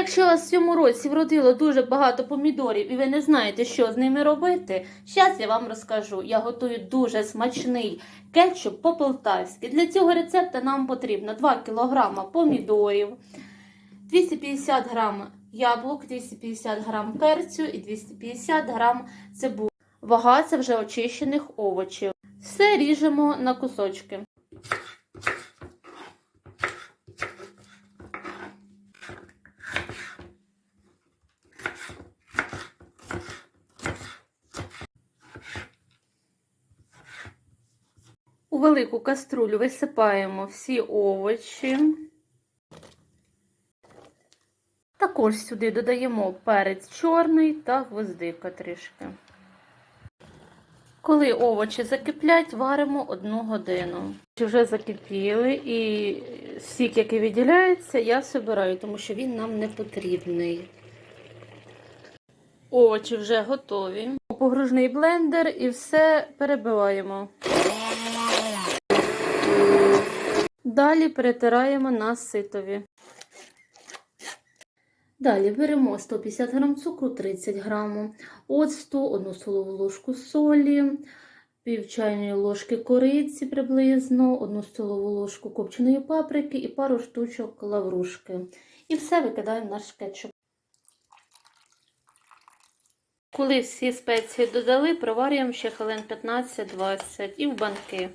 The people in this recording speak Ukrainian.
Якщо вас в цьому році вродило дуже багато помідорів і ви не знаєте, що з ними робити, зараз я вам розкажу. Я готую дуже смачний кетчуп по-полтавськи. Для цього рецепту нам потрібно 2 кг помідорів, 250 г яблук, 250 г перцю і 250 г цибулі. Вага це вже очищених овочів. Все ріжемо на кусочки. Велику каструлю висипаємо всі овочі. Також сюди додаємо перець чорний та гвоздика трішки. Коли овочі закиплять, варимо одну годину. Вже закипіли і сік, який відділяється, я собираю, тому що він нам не потрібний. Овочі вже готові. Погружний блендер і все перебиваємо. Далі перетираємо на ситові. Далі беремо 150 г цукру, 30 г оцту, 1 столову ложку солі, пів чайної ложки кориці приблизно, 1 столову ложку копченої паприки і пару штучок лаврушки. І все викидаємо в наш кетчуп. Коли всі спеції додали, проварюємо ще хвилин 15-20 і в банки.